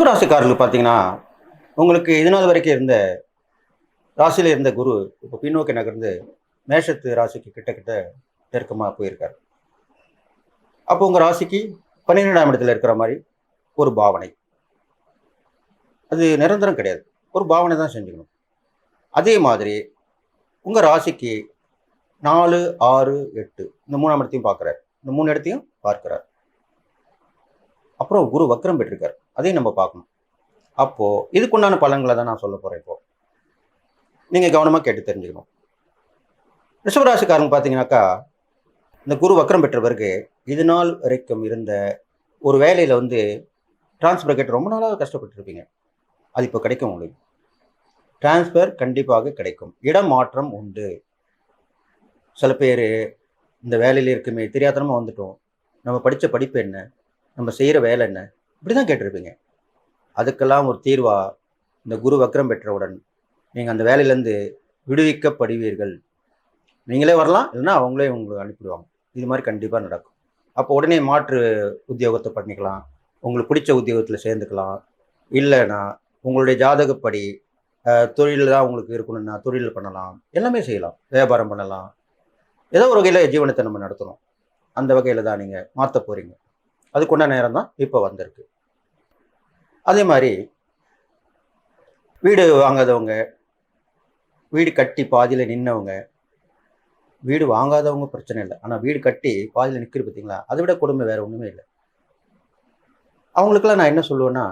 ரிஷபராசிக்காரர்களுக்கு பார்த்தீங்கன்னா உங்களுக்கு இதனால் வரைக்கும் இருந்த ராசியில் இருந்த குரு இப்போ பின்னோக்கி நகர்ந்து மேஷத்து ராசிக்கு கிட்ட கிட்ட நெருக்கமாக போயிருக்கார். அப்போ உங்கள் ராசிக்கு பன்னிரெண்டாம் இடத்துல இருக்கிற மாதிரி ஒரு பாவனை. அது நிரந்தரம் கிடையாது. ஒரு பாவனை தான் செஞ்சுக்கணும். அதே மாதிரி உங்கள் ராசிக்கு நாலு ஆறு எட்டு இந்த மூணாம் இடத்தையும் பார்க்குறாரு. இந்த மூணு இடத்தையும் பார்க்குறாரு. அப்புறம் குரு வக்ரம் பெற்றிருக்கார். அதையும் நம்ம பார்க்கணும். அப்போது இதுக்குண்டான பலன்களை தான் நான் சொல்ல போகிறேன் இப்போ. நீங்கள் கவனமாக கேட்டு தெரிஞ்சுக்கணும். ரிஷபராசிக்காரங்க பார்த்தீங்கன்னாக்கா இந்த குரு வக்ரம் பெற்ற பிறகு இது நாள் வரைக்கும் இருந்த ஒரு வேலையில் வந்து டிரான்ஸ்ஃபர் கேட்டு ரொம்ப நாளாக கஷ்டப்பட்டுருப்பீங்க. அது இப்போ கிடைக்கும் உங்களுக்கு. டிரான்ஸ்ஃபர் கண்டிப்பாக கிடைக்கும். இடம் மாற்றம் உண்டு. சில பேர் இந்த வேலையில் இருக்குமே தெரியாதனமாக வந்துட்டோம். நம்ம படித்த படிப்பு என்ன? நம்ம செய்கிற வேலை என்ன? இப்படி தான் கேட்டிருப்பீங்க. அதுக்கெல்லாம் ஒரு தீர்வா இந்த குரு வக்ரம் பெற்றவுடன் நீங்கள் அந்த வேலையிலேருந்து விடுவிக்கப்படுவீர்கள். நீங்களே வரலாம் இல்லைன்னா அவங்களே உங்களுக்கு அனுப்பிடுவாங்க இது மாதிரி கண்டிப்பாக நடக்கும். அப்போ உடனே மாற்று உத்தியோகத்தை பண்ணிக்கலாம். உங்களுக்கு பிடிச்ச உத்தியோகத்தில் சேர்ந்துக்கலாம். இல்லைன்னா உங்களுடைய ஜாதகப்படி தொழில் தான் உங்களுக்கு இருக்கணும்னா தொழில் பண்ணலாம். எல்லாமே செய்யலாம். வியாபாரம் பண்ணலாம். ஏதோ ஒரு வகையில் ஜீவனத்தை நம்ம நடத்தணும். அந்த வகையில் தான் நீங்கள் மாற்ற போகிறீங்க அதுக்குண்ட நேரம் தான் இப்போ வந்திருக்கு. அதே மாதிரி வீடு வாங்காதவங்க வீடு கட்டி பாதியில் நின்னவங்க வீடு வாங்காதவங்க பிரச்சனை இல்லை. ஆனால் வீடு கட்டி பாதியில் நிற்கிற பார்த்தீங்களா அதை விட கொடுமை வேறு ஒன்றுமே இல்லை. அவங்களுக்கெல்லாம் நான் என்ன சொல்லுவேன்னா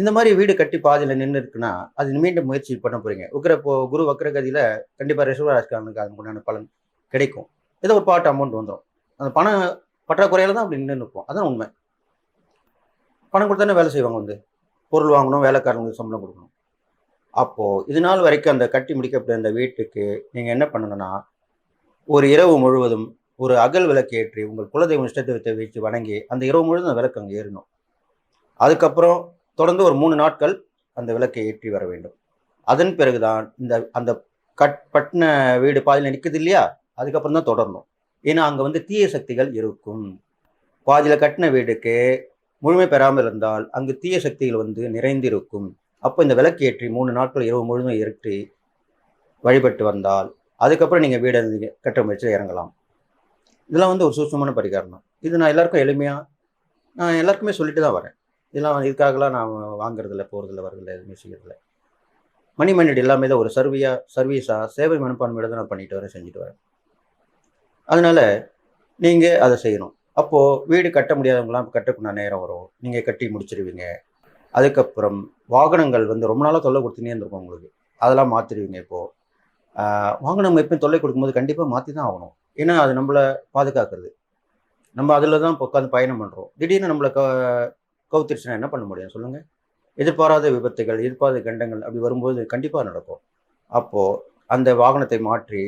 இந்த மாதிரி வீடு கட்டி பாதியில் நின்று இருக்குன்னா அது மீண்டும் முயற்சி பண்ண போகிறீங்க உக்கிர இப்போ குரு வக்கரகதியில் கண்டிப்பாக ரிசர்வராஜ்காரனுக்கு அதுக்குண்டான பலன் கிடைக்கும். ஏதோ ஒரு பாட்டு அமௌண்ட் வந்துடும் அந்த பணம் பற்றாக்குறையில் தான் அப்படி நின்று நிற்போம் அதான் உண்மை. பணம் கொடுத்தானே வேலை செய்வாங்க வந்து. பொருள் வாங்கணும் வேலைக்காரங்களுக்கு சம்பளம் கொடுக்கணும். அப்போது இது நாள் வரைக்கும் அந்த கட்டி முடிக்கப்பட்ட அந்த வீட்டுக்கு நீங்கள் என்ன பண்ணணும்னா ஒரு இரவு முழுவதும் ஒரு அகல் விளக்கு ஏற்றி உங்கள் குலதெய்வம் இஷ்டத்தை வச்சு வணங்கி அந்த இரவு முழுவதும் அந்த விளக்கு அங்கே ஏறணும். அதுக்கப்புறம் தொடர்ந்து ஒரு மூணு நாட்கள் அந்த விளக்கை ஏற்றி வர வேண்டும். அதன் பிறகுதான் இந்த அந்த கட் பட்டின வீடு பாதியில் நிற்குது இல்லையா? அதுக்கப்புறம் தான் தொடரணும். ஏன்னா அங்கே வந்து தீய சக்திகள் இருக்கும். பாதியில் கட்டின வீடுக்கு முழுமை பெறாமல் இருந்தால் அங்கு தீய சக்திகள் வந்து நிறைந்திருக்கும். அப்போ இந்த விளக்கு ஏற்றி மூணு நாட்கள் இரவு முழுமை ஏற்றி வழிபட்டு வந்தால் அதுக்கப்புறம் நீங்கள் வீடை கட்ட முயற்சியில் இறங்கலாம். இதெல்லாம் வந்து ஒரு சூட்சமான பரிகாரம் தான் இது நான் எல்லாருக்கும் எளிமையாக நான் எல்லாருக்குமே சொல்லிட்டு தான் வரேன். இதெல்லாம் இதுக்காகலாம் நான் வாங்குறதில்ல போகிறதில்ல வரதில்ல எதுவுமே செய்யறதில்ல. மணி மணிட் எல்லாமே தான் ஒரு சர்வியா சர்வீஸாக சேவை மனப்பான்மையோட தான் நான் பண்ணிட்டு வரேன் செஞ்சுட்டு வரேன். அதனால் நீங்கள் அதை செய்யணும். அப்போது வீடு கட்ட முடியாதவங்களாம் கட்டக்குள்ள நேரம் வரும். நீங்கள் கட்டி முடிச்சிருவீங்க. அதுக்கப்புறம் வாகனங்கள் வந்து ரொம்ப நாளாக தொல்லை கொடுத்துனே இருந்திருக்கும் உங்களுக்கு. அதெல்லாம் மாற்றிடுவீங்க இப்போது வாகனம் எப்பயும் தொல்லை கொடுக்கும்போது கண்டிப்பாக மாற்றி தான் ஆகணும். ஏன்னா அது நம்மளை பாதுகாக்கிறது. நம்ம அதில் தான் இப்போ உட்காந்து பயணம் பண்ணுறோம் திடீர்னு நம்மளை க கவுத்திருச்சுன்னா என்ன பண்ண முடியும்? சொல்லுங்கள் எதிர்பாராத விபத்துகள் எதிர்பாராத கண்டங்கள் அப்படி வரும்போது கண்டிப்பாக நடக்கும். அப்போது அந்த வாகனத்தை மாற்றி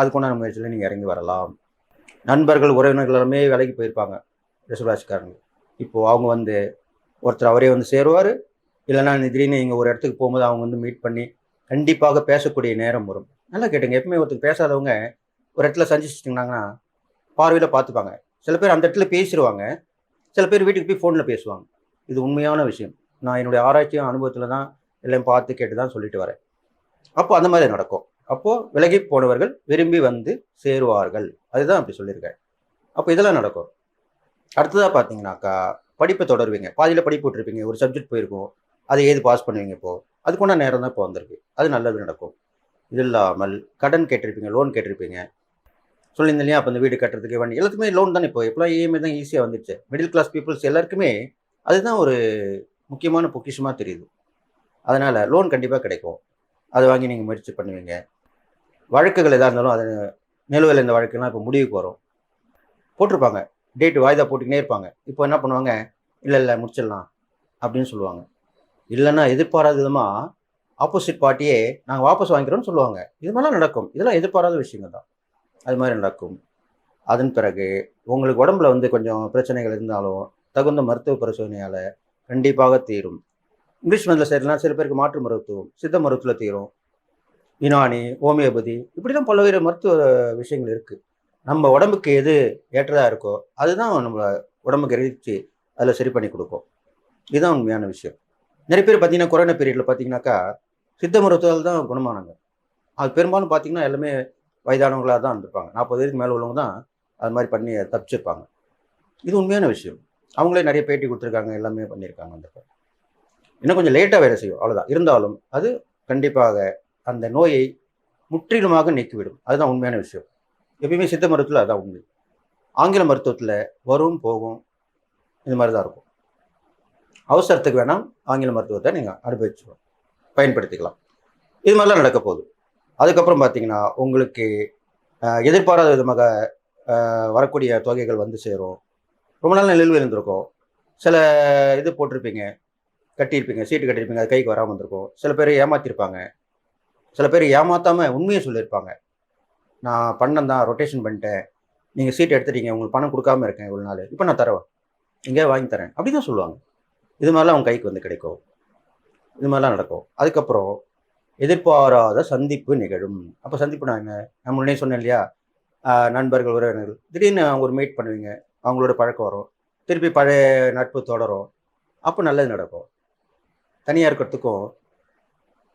அதுக்குண்டான முயற்சியில் நீங்கள் இறங்கி வரலாம். நண்பர்கள் உறவினர்கள் எல்லாமே வேலைக்கு போயிருப்பாங்க. ரிசர்வாசிக்காரங்க இப்போது அவங்க வந்து ஒருத்தர் அவரே வந்து சேருவார். இல்லைன்னா திடீர்னு நீங்கள் ஒரு இடத்துக்கு போகும்போது அவங்க வந்து மீட் பண்ணி கண்டிப்பாக பேசக்கூடிய நேரம் வரும். நல்லா கேட்டுங்க. எப்பவுமே ஒருத்தர் பேசாதவங்க ஒரு இடத்துல சந்திச்சிட்டிங்கன்னா பார்வையில் பார்த்துப்பாங்க. சில பேர் அந்த இடத்துல பேசிடுவாங்க சில பேர் வீட்டுக்கு போய் ஃபோனில் பேசுவாங்க. இது உண்மையான விஷயம். நான் என்னுடைய ஆராய்ச்சியும் அனுபவத்தில் தான் எல்லாம் பார்த்து கேட்டு தான் சொல்லிட்டு வரேன். அப்போ அந்த மாதிரி நடக்கும். அப்போது விலகி போனவர்கள் விரும்பி வந்து சேருவார்கள். அதுதான் அப்படி சொல்லியிருக்கேன் அப்போ இதெல்லாம் நடக்கும். அடுத்ததாக பார்த்தீங்கன்னாக்கா படிப்பை தொடருவீங்க. பாதியில் படிப்பு விட்டுருப்பீங்க. ஒரு சப்ஜெக்ட் போயிருக்கும். அதை ஏது பாஸ் பண்ணுவீங்க இப்போ? அதுக்குண்டான நேரம் தான் இப்போ வந்திருக்கு. அது நல்லது நடக்கும். இது இல்லாமல் கடன் கேட்டிருப்பீங்க லோன் கேட்டிருப்பீங்க. சொல்லியிருந்தேன் இல்லையா? அப்போ இந்த வீடு கட்டுறதுக்கு வண்டி எல்லாத்துக்குமே லோன் தானே இப்போ? எப்போலாம் இஎம்ஐ தான் ஈஸியாக வந்துடுச்சு. மிடில் கிளாஸ் பீப்புள்ஸ் எல்லாருக்குமே அதுதான் ஒரு முக்கியமான பொக்கிஷமாக தெரியுது. அதனால் லோன் கண்டிப்பாக கிடைக்கும். அதை வாங்கி நீங்கள் முயற்சி பண்ணுவீங்க. வழக்குகள் எதாக இருந்தாலும் அது நிலுவையில் இந்த வழக்குலாம் இப்போ முடிவுக்கு வரும். போட்டிருப்பாங்க. டேட்டு வாய்தா போட்டுக்கினே இருப்பாங்க. இப்போ என்ன பண்ணுவாங்க? இல்லை இல்லை முடிச்சிடலாம் அப்படின்னு சொல்லுவாங்க. இல்லைன்னா எதிர்பாராத விதமாக ஆப்போசிட் பார்ட்டியே நாங்கள் வாபஸ் வாங்கிக்கிறோம்னு சொல்லுவாங்க. இது மாதிரிலாம் நடக்கும். இதெல்லாம் எதிர்பாராத விஷயங்கள் தான். அது மாதிரி நடக்கும். அதன் பிறகு உங்களுக்கு உடம்புல வந்து கொஞ்சம் பிரச்சனைகள் இருந்தாலும் தகுந்த மருத்துவ பரிசோதனையால் கண்டிப்பாக தீரும். இங்கிலீஷ் மருந்தில் சரிலாம் சில பேருக்கு மாற்று மருத்துவம் சித்த மருத்துவத்தில் தீரும். யுனானி ஹோமியோபதி இப்படிலாம் பல்வேறு மருத்துவ விஷயங்கள் இருக்குது நம்ம உடம்புக்கு எது ஏற்றதாக இருக்கோ அதுதான் நம்ம உடம்புக்கு எரிச்சு அதில் சரி பண்ணி கொடுக்கும். இதுதான் உண்மையான விஷயம். நிறைய பேர் பார்த்தீங்கன்னா கொரோனா பீரியடில் பார்த்தீங்கன்னாக்கா சித்த மருத்துவத்தால் தான் குணமானாங்க. அது பெரும்பாலும் பார்த்தீங்கன்னா எல்லாமே வயதானவங்களாக தான் இருந்திருப்பாங்க. நாற்பது வயதுக்கு மேலே உள்ளவங்க தான் அது மாதிரி பண்ணி தப்பிச்சிருப்பாங்க. இது உண்மையான விஷயம். அவங்களே நிறைய பேட்டி கொடுத்துருக்காங்க எல்லாமே பண்ணியிருக்காங்க அந்த இன்னும் கொஞ்சம் லேட்டாக வேலை செய்யும். அவ்வளோதான் இருந்தாலும் அது கண்டிப்பாக அந்த நோயை முற்றிலுமாக நீக்கிவிடும். அதுதான் உண்மையான விஷயம். எப்பயுமே சித்த மருத்துவத்தில் அதுதான் உண்மை. ஆங்கில மருத்துவத்தில் வரும் போகும் இது மாதிரி தான் இருக்கும். அவசரத்துக்கு வேணாம் ஆங்கில மருத்துவத்தை நீங்கள் அனுபவிச்சு பயன்படுத்திக்கலாம். இது மாதிரிலாம் நடக்க போகுது. அதுக்கப்புறம் பார்த்தீங்கன்னா உங்களுக்கு எதிர்பாராத விதமாக வரக்கூடிய தொகைகள் வந்து சேரும். ரொம்ப நாள் நிலுவையில் இருந்திருக்கும். சில இது போட்டிருப்பீங்க கட்டியிருப்பீங்க சீட்டு கட்டியிருப்பீங்க அது கைக்கு வராமல் வந்திருக்கும். சில பேர் ஏமாத்திருப்பாங்க. சில பேர் ஏமாற்றாமல் உண்மையை சொல்லியிருப்பாங்க. நான் பண்ணம் தான் ரொட்டேஷன் பண்ணிட்டேன். நீங்கள் சீட் எடுத்துட்டீங்க உங்களுக்கு பணம் கொடுக்காம இருக்கேன் இவ்வளோ நாள். இப்போ நான் தரேன். எங்கேயா வாங்கி தரேன். அப்படி தான் சொல்லுவாங்க. இது மாதிரிலாம் அவங்க கைக்கு வந்து கிடைக்கும். இது மாதிரிலாம் நடக்கும். அதுக்கப்புறம் எதிர்பாராத சந்திப்பு நிகழும். அப்போ சந்திப்பு நான் என்ன? நான் முன்னே சொன்னேன் இல்லையா? நண்பர்கள் உறவினர்கள். திடீர்னு அவங்க ஒரு மீட் பண்ணுவீங்க. அவங்களோட பழக்கம் வரும். திருப்பி பழைய நட்பு தொடரும். அப்போ நல்லது நடக்கும். தனியாக இருக்கிறதுக்கும்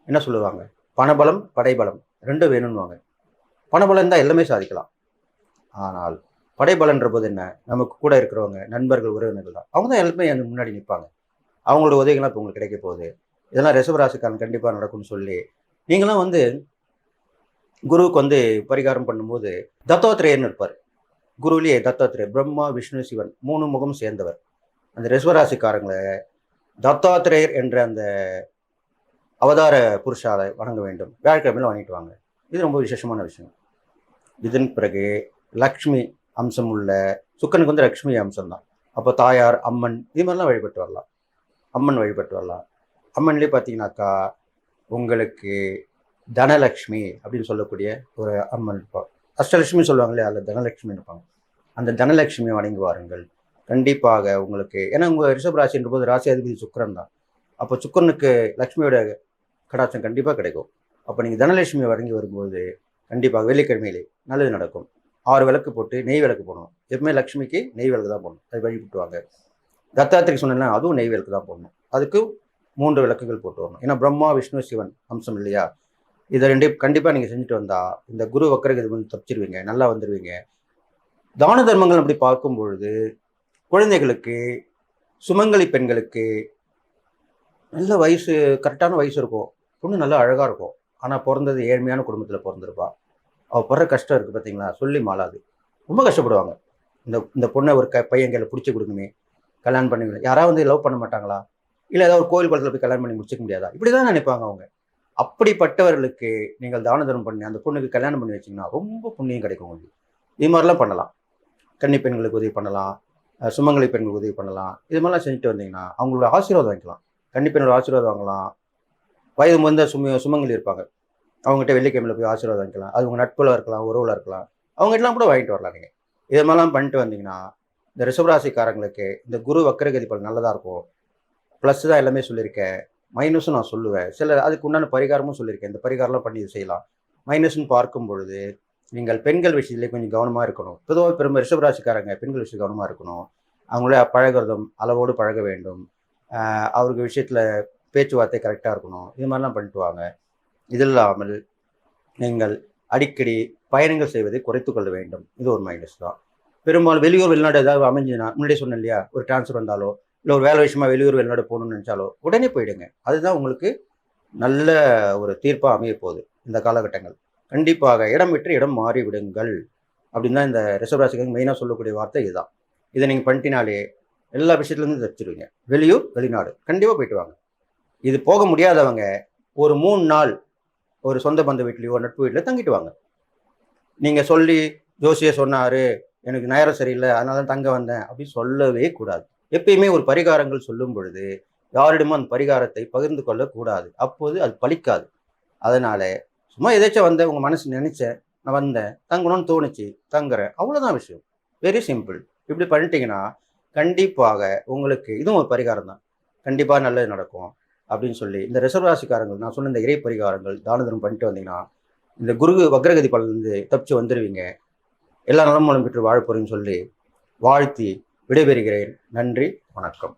என்ன சொல்லுவாங்க? பணபலம் படைபலம். ரெண்டும் வேணும்னுவாங்க பணபலம் இருந்தால் எல்லாமே சாதிக்கலாம். ஆனால் படைபலன்ற போது என்ன? நமக்கு கூட இருக்கிறவங்க நண்பர்கள் உறவினர்கள் தான். அவங்க தான் எல்லாமே முன்னாடி நிற்பாங்க. அவங்களோட உதவிகள்லாம் இப்போ உங்களுக்கு கிடைக்க போகுது. இதெல்லாம் ரிசவராசிக்காரன் கண்டிப்பாக நடக்கும்னு சொல்லி நீங்களாம் வந்து குருவுக்கு வந்து பரிகாரம் பண்ணும்போது தத்தாத்திரேயர்னு இருப்பார். குருவிலேயே தத்தாத்திரேயர் பிரம்மா விஷ்ணு சிவன் மூணு முகம் சேர்ந்தவர். அந்த ரிசவராசிக்காரங்களை தத்தாத்திரேயர் என்ற அந்த அவதார புருஷாலை வணங்க வேண்டும். வியாழக்கிழமையில வணங்கிட்டு வாங்க. இது ரொம்ப விசேஷமான விஷயம். இதன் பிறகு லக்ஷ்மி அம்சம் உள்ள சுக்கனுக்கு வந்து லக்ஷ்மி அம்சம் தான். அப்போ தாயார் அம்மன் இது மாதிரிலாம் வழிபட்டு வரலாம். அம்மன் வழிபட்டு வரலாம். அம்மன்லேயே பார்த்தீங்கன்னாக்கா உங்களுக்கு தனலக்ஷ்மி அப்படின்னு சொல்லக்கூடிய ஒரு அம்மன் இருப்பாள் அஷ்டலட்சுமி சொல்லுவாங்க இல்லையா அதில் தனலட்சுமி இருப்பாங்க. அந்த தனலக்ஷ்மியை வணங்கி வாருங்கள். கண்டிப்பாக உங்களுக்கு ஏன்னா உங்கள் ரிஷப் ராசின்ற போது ராசி அதிபதி சுக்கரன் தான். அப்போ சுக்கரனுக்கு லக்ஷ்மியோட கடாச்சம் கண்டிப்பாக கிடைக்கும். அப்போ நீங்கள் தனலட்சுமி வழங்கி வரும்போது கண்டிப்பாக வெள்ளிக்கிழமையிலே நல்லது நடக்கும். ஆறு விளக்கு போட்டு நெய் விளக்கு போடணும். எப்பவுமே லக்ஷ்மிக்கு நெய் விளக்கு தான் போடணும். அது வழிபட்டுவாங்க. தத்தாத்திரிக்கு சொன்னேன்னா அதுவும் நெய் விளக்கு தான் போடணும். அதுக்கு மூன்று விளக்குகள் போட்டு வரணும். ஏன்னா பிரம்மா விஷ்ணு சிவன் அம்சம் இல்லையா? இதை ரெண்டு கண்டிப்பாக நீங்கள் செஞ்சுட்டு வந்தால் இந்த குரு வக்கரகதி வந்து தப்பிச்சிருவீங்க நல்லா வந்துடுவீங்க தான தர்மங்கள் அப்படி பார்க்கும் பொழுது குழந்தைகளுக்கு சுமங்கலி பெண்களுக்கு நல்ல வயசு கரெக்டான வயசு இருக்கும். பொண்ணு நல்லா அழகாக இருக்கும். ஆனால் பிறந்தது ஏழ்மையான குடும்பத்தில் பிறந்திருப்பா. அவள் படுற கஷ்டம் இருக்குது பார்த்தீங்களா சொல்லி மாளாது. ரொம்ப கஷ்டப்படுவாங்க. இந்த இந்த பொண்ணை ஒரு க பையன் கையில் பிடிச்சி கொடுக்குமே கல்யாணம் பண்ணி யாராவது வந்து லவ் பண்ண மாட்டாங்களா? இல்லை ஏதாவது ஒரு கோயில் குளத்தில் போய் கல்யாணம் பண்ணி முடிச்சிக்க முடியாதா? இப்படி தான் நினைப்பாங்க அவங்க. அப்படிப்பட்டவர்களுக்கு நீங்கள் தான தர்மம் பண்ணி அந்த பொண்ணுக்கு கல்யாணம் பண்ணி வச்சிங்கன்னா ரொம்ப புண்ணியம் கிடைக்கும் உங்களுக்கு. இது மாதிரிலாம் பண்ணலாம். கன்னி பெண்களுக்கு உதவி பண்ணலாம். சுமங்கலி பெண்களுக்கு உதவி பண்ணலாம். இது மாதிரிலாம் செஞ்சுட்டு வந்தீங்கன்னா அவங்களோட ஆசீர்வாதம் வாங்கிக்கலாம். கன்னி பெண்ணோட ஆசீர்வாதம் வாங்கலாம். வயது முந்த சும சுமங்கலி இருப்பாங்க. அவங்ககிட்ட வெள்ளிக்கிழமையில போய் ஆசீர்வாதம் வாங்கிக்கலாம். அது உங்கள் நட்புல இருக்கலாம் உறவுல இருக்கலாம். அவங்ககிட்டலாம் கூட வாங்கிட்டு வரலாம் நீங்கள் இது மாதிரிலாம் பண்ணிட்டு வந்தீங்கன்னா இந்த ரிஷபராசிக்காரங்களுக்கு இந்த குரு வக்கரகதி பலன் நல்லதாக இருக்கும். ப்ளஸ் தான் எல்லாமே சொல்லியிருக்கேன். மைனஸும் நான் சொல்லுவேன். சில அதுக்கு உண்டான பரிகாரமும் சொல்லியிருக்கேன். இந்த பரிகாரம்லாம் பண்ணி இது செய்யலாம். மைனஸ்னு பார்க்கும் பொழுது நீங்கள் பெண்கள் விஷயத்திலே கொஞ்சம் கவனமாக இருக்கணும். பொதுவாக பெரும் ரிஷபராசிக்காரங்க பெண்கள் விஷயம் கவனமாக இருக்கணும். அவங்களே பழகுறதும் அளவோடு பழக வேண்டும். அவருக்கு விஷயத்தில் பேச்சுவார்த்தை கரெக்டாக இருக்கணும். இது மாதிரிலாம் பண்ணிட்டு வாங்க இது இல்லாமல் நீங்கள் அடிக்கடி பயணங்கள் செய்வதை குறைத்து கொள்ள வேண்டும். இது ஒரு மைனஸ் தான். பெரும்பாலும் வெளியூர் வெளிநாடு ஏதாவது அமைஞ்சுன்னா முன்னாடியே சொன்னேன் இல்லையா? ஒரு டிரான்ஸ்ஃபர் வந்தாலோ இல்லை ஒரு வேலை விஷயமா வெளியூர் வெளிநாடு போகணும்னு நினச்சாலோ உடனே போயிடுங்க. அதுதான் உங்களுக்கு நல்ல ஒரு தீர்ப்பாக அமைய போகுது இந்த காலகட்டங்கள். கண்டிப்பாக இடம் விட்டு இடம் மாறி விடுங்கள். அப்படின்னு தான் இந்த ரிசர்வ் மெயினாக சொல்லக்கூடிய வார்த்தை இதுதான். இதை நீங்கள் பண்ணிட்டினாலே எல்லா விஷயத்துலேருந்து தப்பிச்சிருவீங்க. வெளியூர் வெளிநாடு. கண்டிப்பாக போயிட்டு வாங்க. இது போக முடியாதவங்க ஒரு மூணு நாள் ஒரு சொந்த பந்த வீட்லேயோ நட்பு வீட்டில் தங்கிட்டு வாங்க. நீங்கள் சொல்லி ஜோசியை சொன்னார் எனக்கு நேரம் சரியில்லை அதனால தான் தங்க வந்தேன் அப்படின்னு சொல்லவே கூடாது. எப்பயுமே ஒரு பரிகாரங்கள் சொல்லும் பொழுது யாரிடமும் அந்த பரிகாரத்தை பகிர்ந்து கொள்ளக்கூடாது. அப்போது அது பலிக்காது அதனால சும்மா எதாச்சும் வந்தேன் உங்கள் மனசு நினச்சேன் நான் வந்தேன் தங்கணும்னு தோணுச்சு தங்குறேன். அவ்வளோதான் விஷயம். வெரி சிம்பிள் இப்படி பண்ணிட்டீங்கன்னா கண்டிப்பாக உங்களுக்கு இதுவும் ஒரு பரிகாரம் தான் கண்டிப்பாக நல்லது நடக்கும். அப்படின்னு சொல்லி இந்த ரிசர்வ் ராசிக்காரங்கள் நான் சொன்ன இந்த இறை பரிகாரங்கள் தான தர்மம் பண்ணிட்டு வந்தீங்கன்னா இந்த குரு வக்ரகதி பலன்லேருந்து தப்பிச்சு வந்துடுவீங்க எல்லா நலம் மூலம் பெற்று வாழ சொல்லி வாழ்த்தி விடைபெறுகிறேன். நன்றி வணக்கம்.